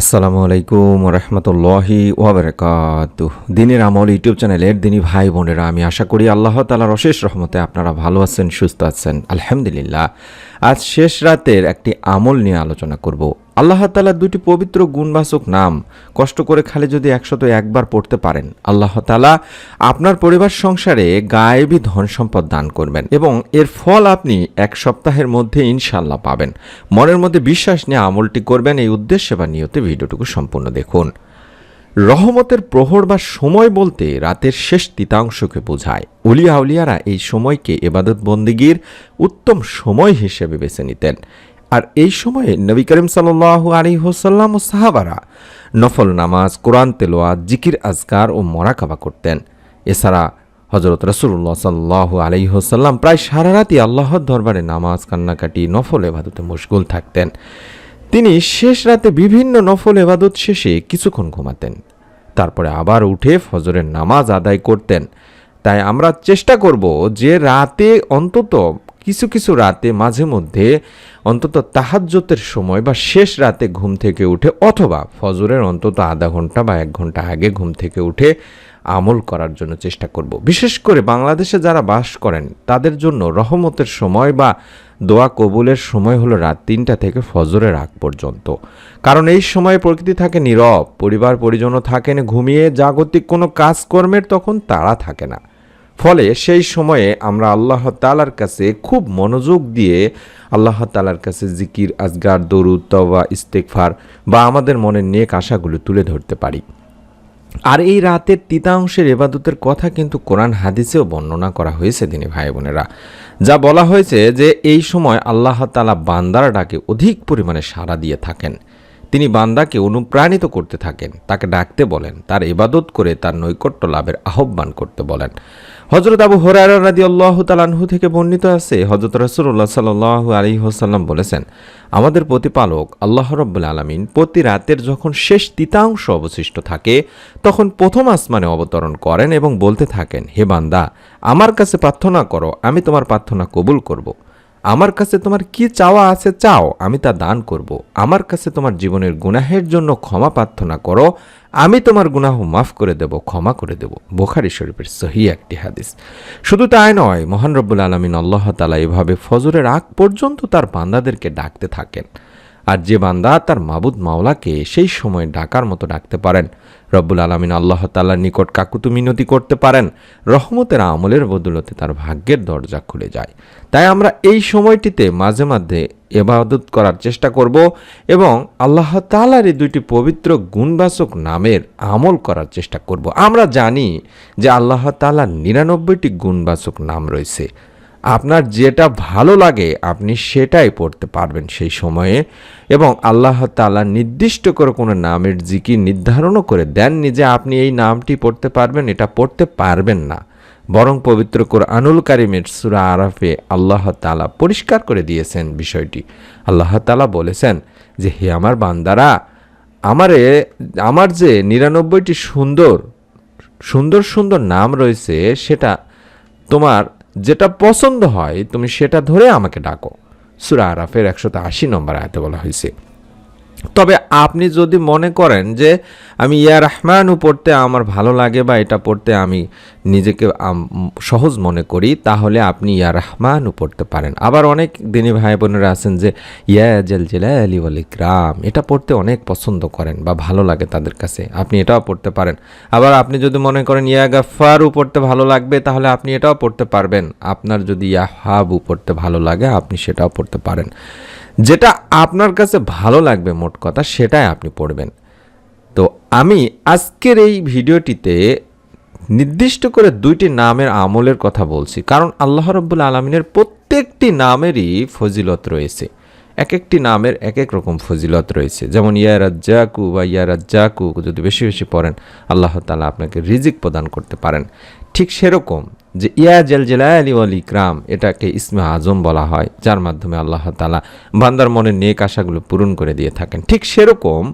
আসসালামু আলাইকুম রহমতুল্লাহি ওয়াবারাকাতু। দিনের আমল ইউটিউব চ্যানেলের দিনী ভাই বোনেরা, আমি আশা করি আল্লাহ তালার অশেষ রহমতে আপনারা ভালো আছেন, সুস্থ আছেন। আলহামদুলিল্লাহ। আজ শেষ রাতের একটি আমল নিয়ে আলোচনা করব। আল্লাহ তালার দুটি পবিত্র গুণবাচক নাম কষ্ট করে খালি যদি একশত একবার পড়তে পারেন, আল্লাহ তালা আপনার পরিবার সংসারে গায়েবী ধন সম্পদ দান করবেন এবং এর ফল আপনি এক সপ্তাহের মধ্যে ইনশাল্লাহ পাবেন। মনের মধ্যে বিশ্বাস নিয়ে আমলটি করবেন, এই উদ্দেশ্যে বা নিয়তে ভিডিওটুকু সম্পূর্ণ দেখুন। রহমতের প্রহর বা সময় বলতে রাতের শেষ তৃতাংশকে বোঝায়। উলিয়া উলিয়ারা এই সময়কে এবাদত বন্দিগির উত্তম সময় হিসেবে বেছে নিতেন। আর এই সময়ে নবী করিম সাল্লাহ আলী হোসাল্লাম ও সাহাবারা নফল নামাজ, কোরআন তেলোয়া জিকির, আজকার ও মরাকাবা করতেন। এছাড়া হজরত রসুল্লাহ সাল্লাহ আলী হোসাল্লাম প্রায় সারা রাতই আল্লাহর দরবারে নামাজ, কান্নাকাটি, নফল এবাদতে মশগুল থাকতেন। তিনি শেষ রাতে বিভিন্ন নফল এবাদত শেষে কিছুক্ষণ ঘুমাতেন। তারপরে আবার উঠে ফজরের নামাজ আদায় করতেন। তাই আমরা চেষ্টা করব যে রাতে অন্তত কিছু কিছু রাতে মাঝে মধ্যে অন্তত তাহাজ্যতের সময় বা শেষ রাতে ঘুম থেকে উঠে অথবা ফজরের অন্তত আধা ঘণ্টা বা এক ঘণ্টা আগে ঘুম থেকে উঠে আমল করার জন্য চেষ্টা করব। বিশেষ করে বাংলাদেশে যারা বাস করেন, তাদের জন্য রহমতের সময় বা দোয়া কবুলের সময় হলো রাত তিনটা থেকে ফজরের আগ পর্যন্ত। কারণ এই সময়ে প্রকৃতি থাকে নীরব, পরিবার পরিজনও থাকেন, ঘুমিয়ে জাগতিক কোনো কাজকর্মের তখন তাড়া থাকে না। ফলে সেই সময়ে আমরা আল্লাহ তালার কাছে খুব মনোযোগ দিয়ে আল্লাহ তালার কাছে জিকির, আজগার, দরুদ, তওবা ইস্তেকফার বা আমাদের মনের নেক আশাগুলো তুলে ধরতে পারি। আর এই রাতের তিতাংশের এবাদতের কথা কিন্তু কোরআন হাদিসেও বর্ণনা করা হয়েছে তিনি ভাই বোনেরা যা বলা হয়েছে যে এই সময় আল্লাহ তালা বান্দার ডাকে অধিক পরিমাণে সাড়া দিয়ে থাকেন। তিনি বান্দাকে অনুপ্রাণিত করতে থাকেন, তাকে ডাকতে বলেন, তার ইবাদত করে তার নৈকট্য লাভের আহ্বান করতে বলেন হজরত আবু হরারা রাদি আল্লাহ তালানহু থেকে বর্ণিত আছে হজরত রসুল্লাহ সাল্লাহ আলী হোসাল্লাম বলেছেন, আমাদের প্রতিপালক আল্লাহ রব্বুল আলমিন প্রতি রাতের যখন শেষ তিতাংশ অবশিষ্ট থাকে, তখন প্রথম আসমানে অবতরণ করেন এবং বলতে থাকেন, হে বান্দা, আমার কাছে প্রার্থনা করো, আমি তোমার প্রার্থনা কবুল করব। আমার কাছে তোমার কি চাওয়া আছে চাও, আমি তা দান করব। আমার কাছে তোমার জীবনের গুনাহের জন্য ক্ষমা প্রার্থনা করো, আমি তোমার গুনাহ মাফ করে দেব, ক্ষমা করে দেব। বোখারি শরীফের সহি একটি হাদিস। শুধু তাই নয়, মহান রব্বুল আলমিন আল্লাহ তালা এভাবে ফজরের আগ পর্যন্ত তার বান্দাদেরকে ডাকতে থাকেন। আর যে বান্দা তার মাবুদ মাওলাকে সেই সময় ডাকার মতো ডাকতে পারেন। রব্বুল আলমিন আল্লাহ তাল্লার নিকট কাকুতু মিনতি করতে পারেন। রহমতের আমলের বদলতে তার ভাগ্যের দরজা খুলে যায়। তাই আমরা এই সময়টিতে মাঝে মাঝে এবাদত করার চেষ্টা করব এবং আল্লাহ তালার এই দুইটি পবিত্র গুণবাচক নামের আমল করার চেষ্টা করব। আমরা জানি যে আল্লাহ তালার নিরানব্বইটি গুণবাচক নাম রয়েছে। আপনার যেটা ভালো লাগে, আপনি সেটাই পড়তে পারবেন সেই সময়ে। এবং আল্লাহ তালা নির্দিষ্ট করে কোনো নামের জিকি নির্ধারণও করে দেননি যে আপনি এই নামটি পড়তে পারবেন, এটা পড়তে পারবেন না। বরং পবিত্র আনুল কারিমের সুরা আরাফে আল্লাহ তালা পরিষ্কার করে দিয়েছেন বিষয়টি। আল্লাহ তালা বলেছেন যে, হে আমার বান্দারা, আমারে, আমার যে নিরানব্বইটি সুন্দর সুন্দর সুন্দর নাম রয়েছে, সেটা তোমার যেটা পছন্দ হয়, তুমি সেটা ধরে আমাকে ডাকো। সুরা আরাফের একশত আশি নম্বর আয়তে বলা হয়েছে। তবে আপনি যদি মনে করেন যে আমি ইয়া রহমানু পড়তে আমার ভালো লাগে বা এটা পড়তে আমি নিজেকে সহজ মনে করি, তাহলে আপনি ইয়া রহমানু পড়তে পারেন। আবার অনেক দিনী ভাই বোনেরা আছেন যে, ইয়া জেল জেলা আলী আলী গ্রাম এটা পড়তে অনেক পছন্দ করেন বা ভালো লাগে তাদের কাছে, আপনি এটাও পড়তে পারেন। আবার আপনি যদি মনে করেন ইয়া গাফারু পড়তে ভালো লাগবে, তাহলে আপনি এটাও পড়তে পারবেন। আপনার যদি ইয়া হাবু পড়তে ভালো লাগে, আপনি সেটাও পড়তে পারেন। যেটা আপনার কাছে ভালো লাগবে মোট কথা, সেটাই আপনি পড়বেন। তো আমি আজকের এই ভিডিওটিতে নির্দিষ্ট করে দুইটি নামের আমলের কথা বলছি, কারণ আল্লাহ রব্বুল আলমিনের প্রত্যেকটি নামেরই ফজিলত রয়েছে। এক একটি নামের এক এক রকম ফজিলত রয়েছে। যেমন ইয়ারাজ্জাকু বা ইয়ারাজ্জাকু যদি বেশি বেশি পড়েন, আল্লাহ তালা আপনাকে রিজিক প্রদান করতে পারেন। ঠিক সেরকম যে, ইয়া জেল আলী আল ইকরাম, এটাকে ইসমে আজম বলা হয়, যার মাধ্যমে আল্লাহ তালা বান্দার মনে নেক আশাগুলো পূরণ করে দিয়ে থাকেন। ঠিক সেরকম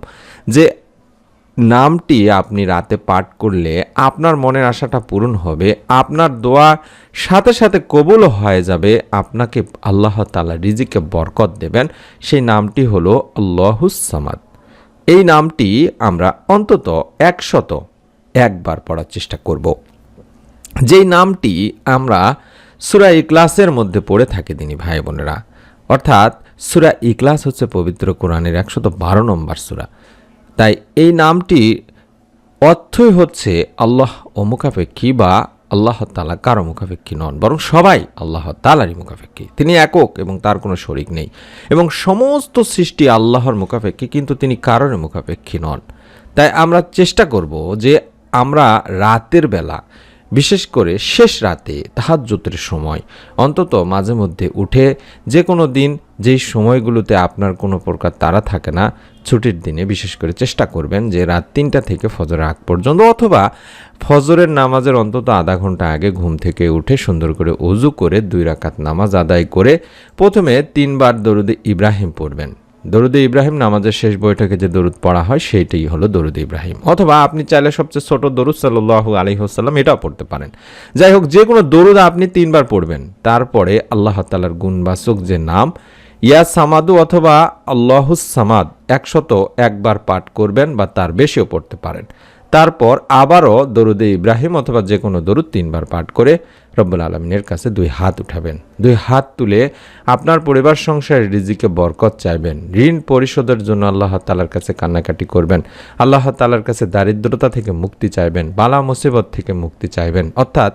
নামটি আপনি রাতে পাঠ করলে আপনার মনের আশাটা পূরণ হবে, আপনার দোয়া সাথে সাথে কবুল হয়ে যাবে, আপনাকে আল্লাহ তালা রিজিকে বরকত দেবেন। সেই নামটি হলো আল্লাহুসামাদ এই নামটি আমরা অন্তত একশত একবার পড়ার চেষ্টা করব। যেই নামটি আমরা সুরা ইকলাসের মধ্যে পড়ে থাকি তিনি ভাই বোনেরা, অর্থাৎ সুরা ইকলাস হচ্ছে পবিত্র কোরআনের একশত বারো নম্বর সুরা। তাই এই নামটি অর্থই হচ্ছে আল্লাহ ও মুখাপেক্ষী বা আল্লাহ তালা কারও মুখাপেক্ষী নন, বরং সবাই আল্লাহ তালারই মুখাপেক্ষী। তিনি একক এবং তার কোনো শরিক নেই। এবং সমস্ত সৃষ্টি আল্লাহর মুখাপেক্ষী, কিন্তু তিনি কারোর মুখাপেক্ষী নন। তাই আমরা চেষ্টা করব যে আমরা রাতের বেলা, বিশেষ করে শেষ রাতে তাহাজ্জুতের সময়, অন্তত মাঝে মধ্যে উঠে যে কোনো দিন যেই সময়গুলোতে আপনার কোনো প্রকার তারা থাকে না, ছুটির দিনে বিশেষ করে চেষ্টা করবেন যে রাত তিনটা থেকে ফজরের আগ পর্যন্ত অথবা ফজরের নামাজের অন্তত আধা ঘণ্টা আগে ঘুম থেকে উঠে সুন্দর করে অজু করে দুই রাকাত নামাজ আদায় করে প্রথমে তিনবার দরুদে ইব্রাহিম পড়বেন। দরুদে ইব্রাহিম নামাজের শেষ বৈঠকে যে দরুদ পড়া হয় সেইটাই হলো দরুদ ইব্রাহিম। অথবা আপনি চাইলে সবচেয়ে ছোট দরুদ সাল্লাহ আলহিহাসাল্লাম এটাও পড়তে পারেন। যাই হোক যে কোনো দরুদ আপনি তিনবার পড়বেন। তারপরে আল্লাহ তালার গুণবাচক যে নাম ইয়া সামাদু অথবা আল্লাহুস সামাদ একশত একবার পাঠ করবেন বা তার বেশিও পড়তে পারেন। তারপর আবারও দরুদে ইব্রাহিম অথবা যে কোনো দরুদ তিনবার পাঠ করে রব্বুল আলমিনের কাছে দুই হাত উঠাবেন। দুই হাত তুলে আপনার পরিবার সংসারের রিজিকে বরকত চাইবেন। ঋণ পরিশোধের জন্য আল্লাহ তালার কাছে কান্নাকাটি করবেন। আল্লাহ তালার কাছে দারিদ্রতা থেকে মুক্তি চাইবেন। বালা মুসিবত থেকে মুক্তি চাইবেন। অর্থাৎ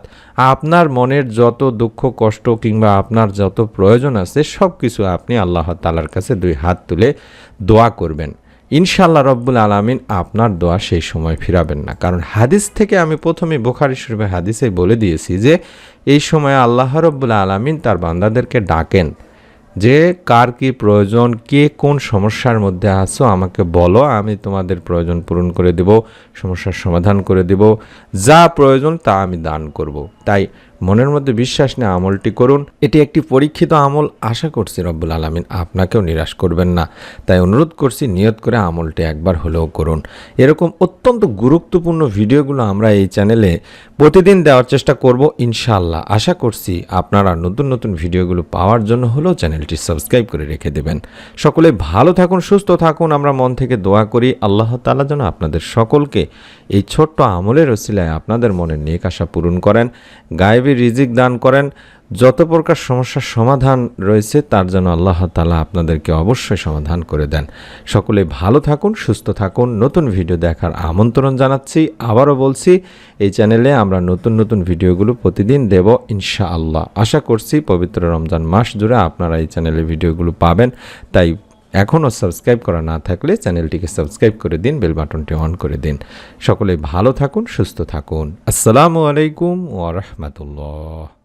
আপনার মনের যত দুঃখ, কষ্ট কিংবা আপনার যত প্রয়োজন আছে সব কিছু আপনি আল্লাহ তালার কাছে দুই হাত তুলে দোয়া করবেন। ইনশাল্লাহ রব্বুল আলমিন আপনার দোয়া সেই সময় ফিরাবেন না। কারণ হাদিস থেকে আমি প্রথমে বোখারি শরীফের হাদিসে বলে দিয়েছি যে, এই সময় আল্লাহ রব্বুল আলমিন তার বান্দাদেরকে ডাকেন যে, কার কি প্রয়োজন, কে কোন সমস্যার মধ্যে আছো, আমাকে বলো, আমি তোমাদের প্রয়োজন পূরণ করে দেব, সমস্যার সমাধান করে দেব, যা প্রয়োজন তা আমি দান করব। তাই মনের মধ্যে বিশ্বাস নিয়ে আমলটি করুন। এটি একটি পরীক্ষিত আমল। আশা করছি রব্বুল আলমিন আপনাকেও নিরাশ করবেন না। তাই অনুরোধ করছি, নিয়ত করে আমলটি একবার হলেও করুন। এরকম অত্যন্ত গুরুত্বপূর্ণ ভিডিওগুলো আমরা এই চ্যানেলে প্রতিদিন দেওয়ার চেষ্টা করব ইনশাআল্লাহ। আশা করছি আপনারা নতুন নতুন ভিডিওগুলো পাওয়ার জন্য হলেও চ্যানেলটি সাবস্ক্রাইব করে রেখে দেবেন। সকলে ভালো থাকুন, সুস্থ থাকুন। আমরা মন থেকে দোয়া করি, আল্লাহ তালা যেন আপনাদের সকলকে এই ছোট্ট আমলের ওসিলায় আপনাদের মনের নেক আশা পূরণ করেন। গায়েবী রিজিক দান করেন, যত প্রকার সমস্যার সমাধান রয়েছে, তার জন্য আল্লাহ তালা আপনাদেরকে অবশ্যই সমাধান করে দেন। সকলে ভালো থাকুন, সুস্থ থাকুন। নতুন ভিডিও দেখার আমন্ত্রণ জানাচ্ছি। আবারও বলছি, এই চ্যানেলে আমরা নতুন নতুন ভিডিওগুলো প্রতিদিন দেব ইনশা আল্লাহ আশা করছি, পবিত্র রমজান মাস জুড়ে আপনারা এই চ্যানেলে ভিডিওগুলো পাবেন। তাই এখনও সাবস্ক্রাইব করা না থাকলে চ্যানেলটিকে সাবস্ক্রাইব করে দিন, বেল বাটনটি অন করে দিন। সকলে ভালো থাকুন, সুস্থ থাকুন। আসসালামু আলাইকুম ওয়া রাহমাতুল্লাহ।